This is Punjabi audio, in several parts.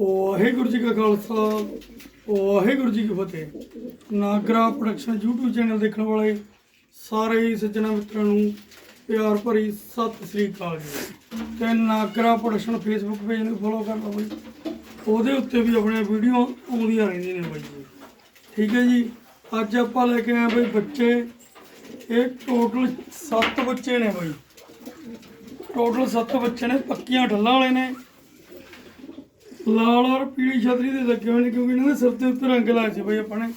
ਵਾਹਿਗੁਰੂ ਜੀ ਕਾ ਖਾਲਸਾ, ਵਾਹਿਗੁਰੂ ਜੀ ਕੀ ਫਤਿਹ। ਨਾਗਰਾ ਪ੍ਰੋਡਕਸ਼ਨ YouTube ਚੈਨਲ ਦੇਖਣ ਵਾਲੇ ਸਾਰੇ ਹੀ ਸੱਜਣਾ ਮਿੱਤਰਾਂ ਨੂੰ ਪਿਆਰ ਭਰੀ ਸਤਿ ਸ੍ਰੀ ਅਕਾਲ ਜੀ। ਤੇ ਨਾਗਰਾ ਪ੍ਰੋਡਕਸ਼ਨ Facebook ਪੇਜ ਨੂੰ ਫੋਲੋ ਕਰ ਲਓ ਬਈ। ਉਹਦੇ ਉੱਤੇ ਵੀ ਆਪਣੀਆਂ ਵੀਡੀਓ ਆਉਂਦੀਆਂ ਰਹਿੰਦੀਆਂ ਨੇ ਬਾਈ। ਜੀ ਠੀਕ ਹੈ ਜੀ? ਅੱਜ ਆਪਾਂ ਲੈ ਕੇ ਆਏ ਬਈ ਬੱਚੇ। ਇਹ ਟੋਟਲ 7 ਬੱਚੇ ਨੇ ਬਾਈ। ਟੋਟਲ 7 ਬੱਚੇ ਨੇ, ਪੱਕੀਆਂ ਢੱਲਾਂ ਵਾਲੇ ਨੇ। ਲਾਲ ਔਰ ਪੀਲੀ ਛਤਰੀ ਦੇ ਲੱਗੇ ਹੋਏ ਨੇ, ਕਿਉਂਕਿ ਇਹਨਾਂ ਦੇ ਸਿਰ ਤੇ ਉੱਤੇ ਰੰਗ ਲਾਏ ਸੀ ਬਈ ਆਪਾਂ ਨੇ।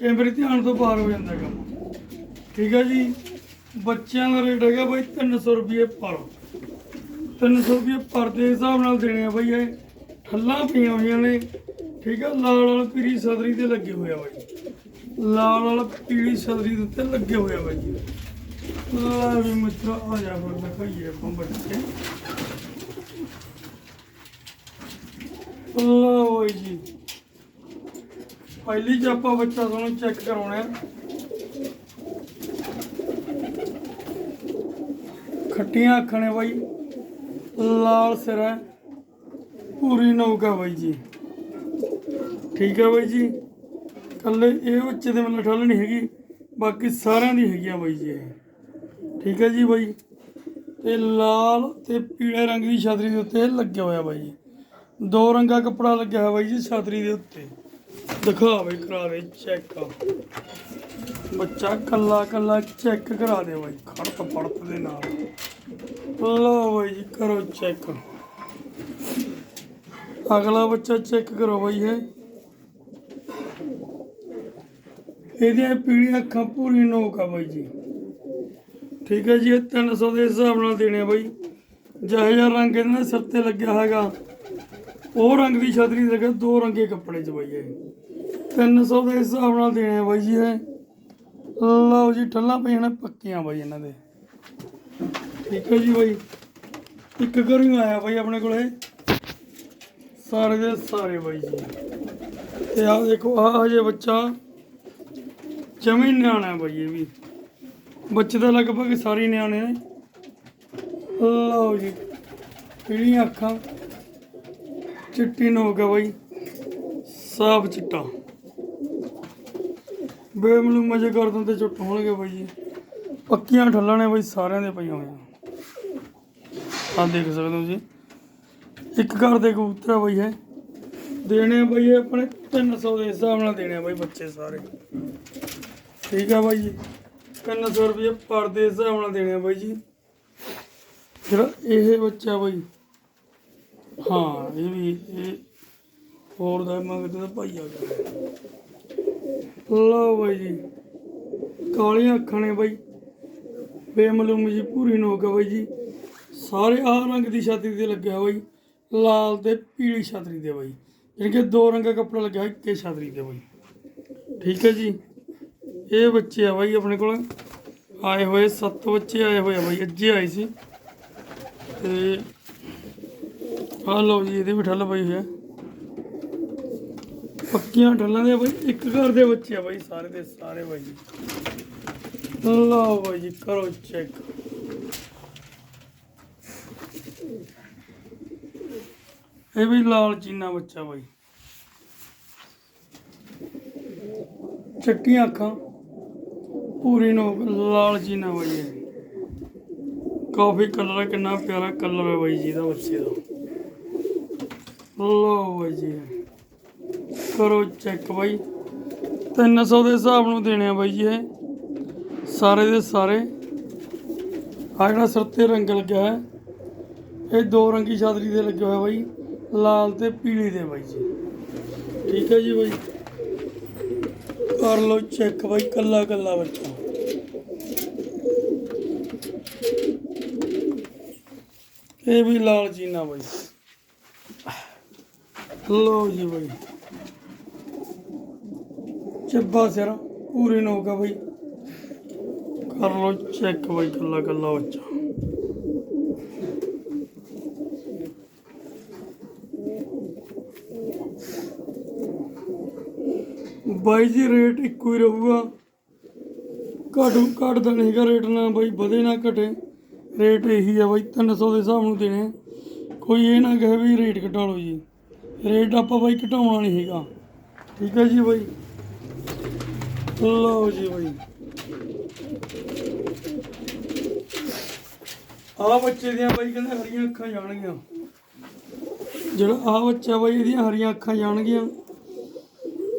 ਕਈ ਵਾਰੀ ਧਿਆਨ ਤੋਂ ਬਾਹਰ ਹੋ ਜਾਂਦਾ ਕੰਮ। ਠੀਕ ਹੈ ਜੀ? ਬੱਚਿਆਂ ਦਾ ਰੇਟ ਹੈਗਾ ਬਈ 300 ਰੁਪਏ ਪਰ। 300 ਰੁਪਏ ਪਰ ਦੇ ਹਿਸਾਬ ਨਾਲ ਦੇਣੇ ਆ ਬਈ ਇਹ। ਠੱਲਾਂ ਪਈਆਂ ਹੋਈਆਂ ਨੇ। ਠੀਕ ਹੈ ਲਾਲ ਵਾਲ ਪੀਲੀ ਛਤਰੀ ਤੇ ਲੱਗੇ ਹੋਏ ਆ ਬਈ। ਲਾਲ ਔਰ ਪੀਲੀ ਛਤਰੀ ਦੇ ਉੱਤੇ ਲੱਗੇ ਹੋਇਆ ਆ ਜੀ ਲਾ ਵੀ ਮਿੱਤਰ, ਆ ਜਾ ਫਿਰ ਦਿਖਾਈਏ ਆਪਾਂ ਬੱਚੇ। ਲਓ ਜੀ। ਪਹਿਲੀ ਚ ਆਪਾਂ ਬੱਚਾ ਤੁਹਾਨੂੰ ਚੈੱਕ ਕਰਾਉਣਾ ਖੱਟੀਆਂ ਅੱਖਾਂ ਨੇ ਬਾਈ। ਲਾਲ ਸਿਰ ਹੈ। ਪੂਰੀ ਨੌਕਾ ਬਾਈ ਜੀ। ਠੀਕ ਹੈ ਬਾਈ ਜੀ। ਕੱਲੇ ਇਹ ਬੱਚੇ ਦੇ ਮਤਲਬ ਠੱਲ ਨਹੀਂ ਹੈਗੀ। ਬਾਕੀ ਸਾਰਿਆਂ ਦੀ ਹੈਗੀ ਆ ਬਾਈ ਜੀ ਇਹ। ਠੀਕ ਹੈ ਜੀ ਬਾਈ। ਤੇ ਲਾਲ ਤੇ ਪੀਲੇ ਰੰਗ ਦੀ ਛਤਰੀ ਦੇ ਉੱਤੇ ਲੱਗਿਆ ਹੋਇਆ ਬਾਈ ਜੀ। ਦੋ ਰੰਗਾ ਕੱਪੜਾ ਲੱਗਿਆ ਹੋਇਆ ਬਾਈ ਜੀ ਛਤਰੀ ਦੇ ਉੱਤੇ। ਦਿਖਾਵੇ, ਕਰਾਵੇ ਚੈੱਕ ਬੱਚਾ ਕੱਲਾ ਕੱਲਾ ਚੈੱਕ ਕਰਾ ਦੇ ਬਾਈ ਖੜਤ ਪੜਤ ਦੇ ਨਾਲ। ਲਓ ਬਾਈ ਜੀ, ਕਰੋ ਚੈੱਕ ਅਗਲਾ ਬੱਚਾ ਚੈੱਕ ਕਰੋ ਬਾਈ ਹੈ ਇਹਦੀਆਂ ਪੀੜੀਆਂ ਅੱਖਾਂ ਪੂਰੀ ਨੋਕ ਆ ਬਾਈ ਜੀ। ਠੀਕ ਹੈ ਜੀ, ਇਹ 300 ਦੇ ਹਿਸਾਬ ਨਾਲ ਦੇਣੇ ਆ ਬਾਈ। ਜਿਹੋ ਜਿਹਾ ਰੰਗ ਇਹਨਾਂ ਦੇ ਸਿਰ ਤੇ ਲੱਗਿਆ ਹੈਗਾ ਉਹ ਰੰਗ ਦੀ ਛਤਰੀ ਲੱਗਾ ਦੋ ਰੰਗੇ ਕੱਪੜੇ ਚ ਬਾਈ ਇਹ। 300 ਦੇ ਹਿਸਾਬ ਨਾਲ ਦੇਣੇ ਆ ਬਾਈ ਜੀ ਇਹ। ਲਓ ਜੀ, ਠੱਲਾਂ ਪਈਆਂ ਨੇ ਪੱਕੀਆਂ ਬਾਈ ਇਹਨਾਂ ਦੇ। ਠੀਕ ਹੈ ਜੀ ਬਾਈ। ਇੱਕ ਘਰੋਂ ਆਇਆ ਬਾਈ ਆਪਣੇ ਕੋਲੇ। ਸਾਰੇ ਦੇ ਸਾਰੇ ਬਾਈ ਜੀ। ਤੇ ਆਹ ਦੇਖੋ, ਆਹ ਹਜੇ ਬੱਚਾ ਜਮੀ ਨਿਆਣਾ ਬਾਈ ਇਹ ਵੀ। ਬੱਚੇ ਤਾਂ ਲਗਭਗ ਸਾਰੇ ਨਿਆਣੇ ਨੇ। ਲਓ ਜੀ, ਪੀਲੀਆਂ ਅੱਖਾਂ। ਚਿੱਟੀ ਨੋਕ ਹੈ ਬਾਈ। ਸਾਫ਼ ਚਿੱਟਾ। ਬੇਮਲੂ ਮਜੇ ਕਰ ਦਿੰਦੇ ਚੁੱਟ ਹੋਣਗੇ ਬਾਈ ਜੀ। ਪੱਕੀਆਂ ਠੱਲਾਂ ਨੇ ਬਾਈ, ਸਾਰਿਆਂ ਦੇ ਪਈਆਂ ਹੋਈਆਂ। ਆ ਦੇਖ ਸਕਦੇ ਹੋ ਜੀ। ਇੱਕ ਘਰ ਦੇ ਕਬੂਤਰ ਬਾਈ ਹੈ ਦੇਣੇ ਆ ਬਾਈ ਇਹ ਆਪਣੇ 300 ਦੇ ਹਿਸਾਬ ਨਾਲ ਦੇਣੇ ਆ ਬਾਈ ਬੱਚੇ ਸਾਰੇ। ਠੀਕ ਆ ਬਾਈ ਜੀ। 300 ਰੁਪਏ ਪਰ ਦੇ ਹਿਸਾਬ ਨਾਲ ਦੇਣੇ ਆ ਬਾਈ ਜੀ। ਜਿਹੜਾ ਇਹ ਬੱਚਾ ਬਾਈ ਹਾਂ, ਇਹ ਵੀ, ਇਹ ਹੋਰ ਦਾ ਮੰਗਦੇ ਤਾਂ ਭਾਈ ਆ ਗਿਆ। ਲਓ ਬਾਈ ਜੀ, ਕਾਲੀਆਂ ਅੱਖਾਂ ਨੇ ਬਾਈ। ਬੇਮਲੂਮ ਜੀ ਪੂਰੀ ਨੋਕ ਬਾਈ ਜੀ। ਸਾਰੇ ਆਹ ਰੰਗ ਦੀ ਛਾਤੀ ਤੇ ਲੱਗਿਆ ਬਾਈ ਲਾਲ ਤੇ ਪੀਲੀ ਛਾਤਰੀ ਦੇ ਬਾਈ। ਜਾਣੀ ਕਿ ਦੋ ਰੰਗਾ ਕੱਪੜਾ ਲੱਗਿਆ ਇੱਕੇ ਛਾਤਰੀ ਦੇ ਬਾਈ। ਠੀਕ ਹੈ ਜੀ। ਇਹ ਬੱਚੇ ਆ ਬਾਈ ਆਪਣੇ ਕੋਲ। ਆਏ ਹੋਏ, ਸੱਤ ਬੱਚੇ ਆਏ ਹੋਏ ਆ ਬਾਈ, ਅੱਜੇ ਆਏ ਸੀ। ਤੇ ਆ ਲਓ ਜੀ, ਇਹਦੇ ਵੀ ਠੱਲ ਪਈ ਹੋਈ ਹੈ ਪੱਕੀਆਂ ਠੱਲਾਂ ਦੇ ਬਾਈ, ਇੱਕ ਘਰ ਦੇ ਬੱਚੇ ਆ ਬਾਈ, ਸਾਰੇ ਦੇ ਸਾਰੇ ਬਾਈ ਲਓ ਬਾਈ ਕਰੋ ਚੈੱਕ ਇਹ ਵੀ ਲਾਲ ਚੀਨਾ ਬੱਚਾ ਬਾਈ। ਚਿੱਟੀਆਂ ਅੱਖਾਂ, ਪੂਰੀ ਨੋਕ ਲਾਲ ਚੀਨਾ ਬਾਈ ਕਾਫੀ ਕਲਰ ਕਿੰਨਾ ਪਿਆਰਾ ਕਲਰ ਹੈ ਬਾਈ ਜੀ ਦਾ ਬੱਚੇ ਦਾ। ਲਓ ਬਾਈ ਜੀ। ਕਰੋ ਚੈੱਕ ਬਾਈ। 300 ਦੇ ਹਿਸਾਬ ਨੂੰ ਦੇਣੇ ਆ ਬਾਈ ਜੀ ਇਹ। ਸਾਰੇ ਦੇ ਸਾਰੇ। ਆ ਜਿਹੜਾ ਸਿਰ ਤੇ ਰੰਗ ਲੱਗਿਆ ਹੈ ਇਹ ਦੋ ਰੰਗੀ ਛਾਤਰੀ ਦੇ ਲੱਗੇ ਹੋਇਆ ਬਾਈ। ਲਾਲ ਤੇ ਪੀਲੀ ਦੇ ਬਾਈ ਜੀ। ਠੀਕ ਹੈ ਜੀ ਬਾਈ। ਕਰ ਲਓ ਚੈੱਕ ਬਾਈ ਕੱਲਾ ਕੱਲਾ ਬੱਚਾ। ਇਹ ਵੀ ਲਾਲ ਜੀਨਾ ਬਾਈ। ਲੋ ਜੀ ਬਾਈ। ਚੱਬਾ ਸਿਰ, ਪੂਰੀ ਨੋਕਾ ਬਾਈ। ਕਰ ਲਓ ਚੈੱਕ ਬਾਈ, ਕੱਲਾ ਕੱਲਾ ਉੱਚਾ ਬਾਈ ਜੀ ਰੇਟ ਇੱਕੋ ਹੀ ਰਹੂਗਾ। ਘਟੂ ਘਟਦਾ ਨਹੀਂ ਹੈਗਾ ਰੇਟ ਨਾ ਬਾਈ, ਵਧੇ ਨਾ ਘਟੇ। ਰੇਟ ਇਹੀ ਆ ਬਾਈ 300 ਦੇ ਹਿਸਾਬ ਨੂੰ ਦੇਣੇ। ਕੋਈ ਇਹ ਨਾ ਕਹੇ ਵੀ ਰੇਟ ਘਟਾ ਲਓ ਜੀ। ਰੇਟ ਆਪਾਂ ਬਾਈ ਘਟਾਉਣਾ ਨਹੀਂ ਹੈਗਾ। ਠੀਕ ਹੈ ਜੀ ਬਾਈ। ਲਓ ਜੀ ਬਾਈ। ਆ ਬੱਚੇ ਦੀਆਂ ਬਾਈ ਕਹਿੰਦੇ ਹਰੀਆਂ ਅੱਖਾਂ ਜਾਣਗੀਆਂ। ਜਿਹੜਾ ਆ ਬੱਚਾ ਬਾਈ ਇਹਦੀਆਂ ਹਰੀਆਂ ਅੱਖਾਂ ਜਾਣਗੀਆਂ।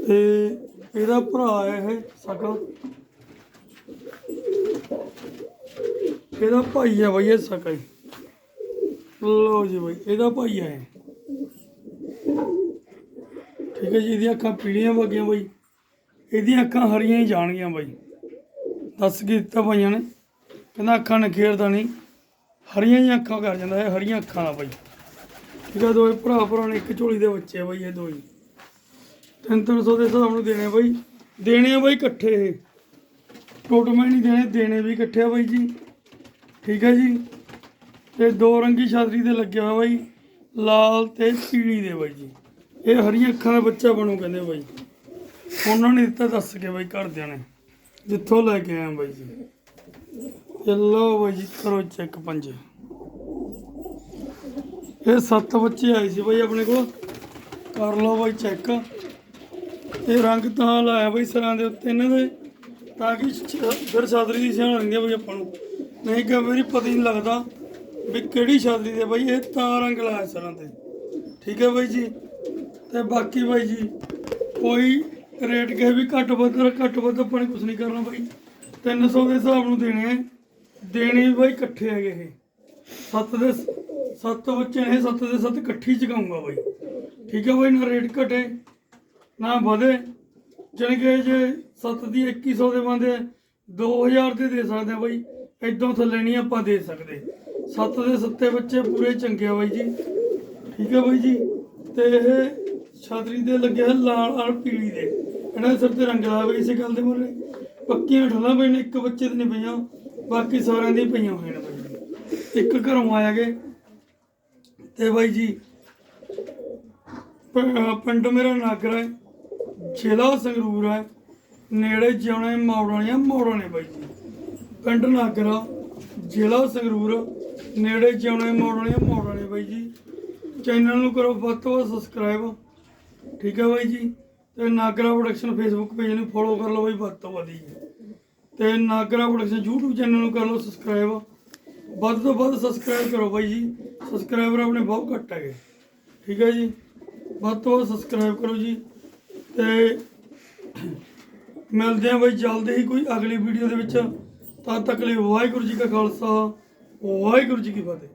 ਤੇ ਇਹਦਾ ਭਰਾ ਹੈ ਇਹ ਸਕਾ ਇਹਦਾ ਭਾਈ ਹੈ ਬਾਈ ਇਹ ਸਕਾ ਲਓ ਜੀ ਬਾਈ, ਇਹਦਾ ਭਾਈ ਹੈ ਠੀਕ ਹੈ ਜੀ, ਇਹਦੀਆਂ ਅੱਖਾਂ ਪੀੜੀਆਂ ਵਗੀਆਂ ਬਾਈ। ਇਹਦੀਆਂ ਅੱਖਾਂ ਹਰੀਆਂ ਹੀ ਜਾਣਗੀਆਂ ਬਾਈ। ਦੱਸ ਕੇ ਦਿੱਤਾ ਭਾਈਆਂ ਨੇ? ਕਹਿੰਦਾ ਅੱਖਾਂ ਨਖੇਰਦਾ ਨਹੀਂ। ਹਰੀਆਂ ਹੀ ਅੱਖਾਂ ਕਰ ਜਾਂਦਾ ਹੈ ਹਰੀਆਂ ਅੱਖਾਂ ਦਾ ਬਾਈ। ਠੀਕ ਹੈ ਦੋਏ ਭਰਾ ਭਰਾ ਨੇ, ਇੱਕ ਝੋਲੀ ਦੇ ਬੱਚੇ ਆ ਬਾਈ ਇਹ ਦੋਈ ਤਿੰਨ ਤਿੰਨ ਸੌ ਦੇ ਹਿਸਾਬ ਨੂੰ ਦੇਣੇ ਬਾਈ। ਦੇਣੇ ਆ ਬਾਈ ਇਕੱਠੇ ਇਹ। ਟੋਟਮੈਂ ਨਹੀਂ ਦੇਣੇ ਦੇਣੇ ਵੀ ਇਕੱਠੇ ਆ ਬਾਈ ਜੀ। ਠੀਕ ਹੈ ਜੀ। ਤੇ ਦੋ ਰੰਗੀ ਛਾਤਰੀ ਦੇ ਲੱਗਿਆ ਹੋਇਆ ਬਾਈ। ਲਾਲ ਤੇ ਪੀਲੀ ਦੇ ਬਾਈ ਜੀ। ਇਹ ਹਰੀਆਂ ਅੱਖਾਂ ਦਾ ਬੱਚਾ ਬਣੂ ਕਹਿੰਦੇ ਬਾਈ। ਉਹਨਾਂ ਨੇ ਦਿੱਤਾ ਦੱਸ ਕੇ ਬਾਈ ਘਰਦਿਆਂ ਨੇ। ਜਿੱਥੋਂ ਲੈ ਕੇ ਆਇਆ ਬਾਈ ਜੀ। ਇਹ ਲਓ ਬਾਈ ਜੀ, ਕਰੋ ਚੈੱਕ ਪੰਜ। ਇਹ ਸੱਤ ਬੱਚੇ ਆਏ ਸੀ ਬਾਈ ਆਪਣੇ ਕੋਲ। ਕਰ ਲਓ ਬਾਈ ਚੈੱਕ ਇਹ ਰੰਗ ਤਾਂ ਲਾਇਆ ਬਾਈ ਸਰਾਂ ਦੇ ਉੱਤੇ ਇਹਨਾਂ ਦੇ, ਤਾਂ ਕਿ ਫਿਰ ਛਾਤਰੀ ਦੀ ਸਿਆਣ ਰਹਿੰਦੀ ਹੈ ਬਾਈ ਆਪਾਂ ਨੂੰ। ਨਹੀਂ ਕਿ ਮੇਰੀ ਪਤਾ ਹੀ ਨਹੀਂ ਲੱਗਦਾ ਵੀ ਕਿਹੜੀ ਛਾਤਰੀ ਦੇ ਬਾਈ, ਇਹ ਤਾਂ ਰੰਗ ਲਾਇਆ ਸਰਾਂ ਤੇ। ਠੀਕ ਹੈ ਬਾਈ ਜੀ। ਤੇ ਬਾਕੀ ਬਾਈ ਜੀ, ਕੋਈ ਰੇਟ ਕਹੇ ਵੀ ਘੱਟ ਵੱਧ ਘੱਟ ਵੱਧ ਆਪਾਂ ਨੇ ਕੁਝ ਨਹੀਂ ਕਰਨਾ ਬਾਈ। 300 ਦੇ ਹਿਸਾਬ ਨੂੰ ਦੇਣੇ ਹੈ ਦੇਣੇ ਬਾਈ ਇਕੱਠੇ ਹੈਗੇ ਇਹ। ਸੱਤ ਦੇ ਸੱਤ ਬੱਚੇ ਨੇ ਸੱਤ ਦੇ ਸੱਤ ਇਕੱਠੀ ਚਗਾਉਂਗਾ ਬਾਈ। ਠੀਕ ਹੈ ਬਾਈ, ਨਾ ਰੇਟ ਘਟੇ, ਨਾ ਵਧੇ। ਜਾਣੀ ਕਿ ਜੇ ਸੱਤ ਦੀ 2100 ਦੇ ਬੰਦੇ 2000 ਦੇ ਦੇ ਸਕਦੇ ਆ ਬਾਈ। ਇਦੋਂ ਥੱਲੇ ਨਹੀਂ ਆਪਾਂ ਦੇ ਸਕਦੇ। ਸੱਤ ਦੇ ਸੱਤੇ ਬੱਚੇ ਪੂਰੇ ਚੰਗੇ ਆ ਬਾਈ ਜੀ। ਠੀਕ ਹੈ ਬਾਈ ਜੀ। ਤੇ ਇਹ ਛਾਤਰੀ ਦੇ ਲੱਗੇ ਹੈ ਲਾਲ ਪੀਲੀ ਦੇ। ਇਹਨਾਂ ਦੇ ਸਿਰ ਤੇ ਰੰਗ ਲਾ ਬਾਈ ਗੱਲ ਦੇ ਮੁਰੇ ਪੱਕੀਆਂ ਠੱਲਾਂ ਪਈਆਂ ਨੇ, ਇੱਕ ਬੱਚੇ ਦੇ ਨਹੀਂ ਪਈਆਂ, ਬਾਕੀ ਸਾਰਿਆਂ ਦੀ ਪਈਆਂ ਹੋਈਆਂ ਨੇ ਇੱਕ ਘਰੋਂ ਆਇਆ ਗਏ ਤੇ ਬਾਈ ਜੀ ਪਿੰਡ ਮੇਰਾ ਨਾਗਰਾ ਹੈ, ਜ਼ਿਲ੍ਹਾ ਸੰਗਰੂਰ ਹੈ, ਨੇੜੇ ਜਿਉਣੇ ਮੌੜਾਣੀਆਂ ਮੌੜਾਂ ਨੇ ਬਾਈ ਜੀ। ਪਿੰਡ ਨਾਗਰਾ, ਜ਼ਿਲ੍ਹਾ ਸੰਗਰੂਰ, ਨੇੜੇ ਜਿਉਣੇ ਮੌੜਾਣੀਆਂ ਮੌੜਾਂ ਨੇ ਬਾਈ ਜੀ। ਚੈਨਲ ਨੂੰ ਕਰੋ ਵੱਧ ਤੋਂ ਵੱਧ ਸਬਸਕ੍ਰਾਈਬ ਠੀਕ ਹੈ ਬਾਈ ਜੀ? ਤੇ ਨਾਗਰਾ ਪ੍ਰੋਡਕਸ਼ਨ ਫੇਸਬੁੱਕ ਪੇਜ ਨੂੰ ਫੋਲੋ ਕਰ ਲਓ ਬਾਈ, ਵੱਧ ਤੋਂ ਵੱਧ ਜੀ। ਤੇ ਨਾਗਰਾ ਪ੍ਰੋਡਕਸ਼ਨ YouTube ਚੈਨਲ ਨੂੰ ਕਰ ਲਓ ਸਬਸਕ੍ਰਾਈਬ ਵੱਧ ਤੋਂ ਵੱਧ ਸਬਸਕ੍ਰਾਈਬ ਕਰੋ ਬਾਈ ਜੀ। ਸਬਸਕ੍ਰਾਈਬਰ ਆਪਣੇ ਬਹੁਤ ਘੱਟ ਹੈਗੇ। ਠੀਕ ਹੈ ਜੀ? ਵੱਧ ਤੋਂ ਵੱਧ ਸਬਸਕ੍ਰਾਈਬ ਕਰੋ ਜੀ। ਤੇ ਮਿਲਦੇ ਹਾਂ ਬਾਈ ਜਲਦੀ ਹੀ ਕੋਈ ਅਗਲੀ ਵੀਡੀਓ ਦੇ ਵਿੱਚ। ਤਦ ਤੱਕ ਲਈ ਵਾਹਿਗੁਰੂ ਜੀ ਕਾ ਖਾਲਸਾ, ਵਾਹਿਗੁਰੂ ਜੀ ਕੀ ਫਤਿਹ।